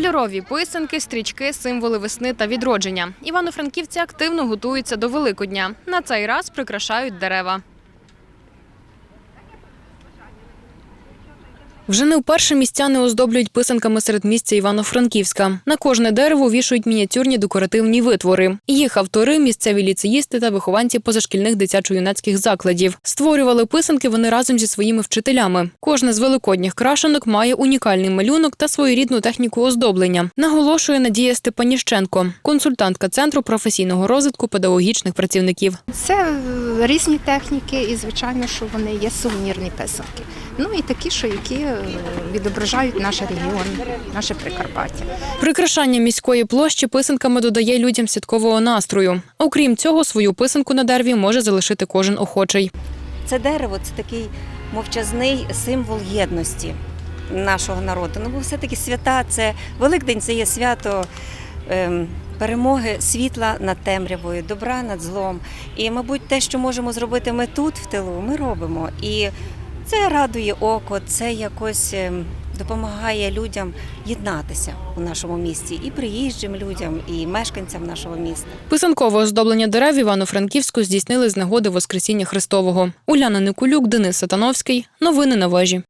Кольорові писанки, стрічки, символи весни та відродження. Івано-франківці активно готуються до Великодня. На цей раз прикрашають дерева. Вже не вперше містяни оздоблюють писанками серед місця Івано-Франківська. На кожне дерево вішують мініатюрні декоративні витвори. Їх автори місцеві ліцеїсти та вихованці позашкільних дитячо-юнацьких закладів. Створювали писанки вони разом зі своїми вчителями. Кожна з великодніх крашенок має унікальний малюнок та своєрідну техніку оздоблення. Наголошує Надія Степаніщенко, консультантка центру професійного розвитку педагогічних працівників. Це різні техніки, і звичайно, що вони є сувенірні писанки. Ну і такі, що які відображають наш регіон, наше Прикарпаття. Прикрашання міської площі писанками додає людям святкового настрою. Окрім цього, свою писанку на дереві може залишити кожен охочий. Це дерево це такий мовчазний символ єдності нашого народу. Ну, бо все-таки свята це Великдень це є свято ем, перемоги світла над темрявою, добра над злом. І, мабуть, те, що можемо зробити ми тут, в тилу, ми робимо. І це радує око, це якось. ем, Допомагає людям єднатися у нашому місті і приїжджим людям, і мешканцям нашого міста. Писанкове оздоблення дерев Івано-Франківську здійснили з нагоди Воскресіння Христового. Уляна Никулюк, Денис Сатановський. Новини на вежі.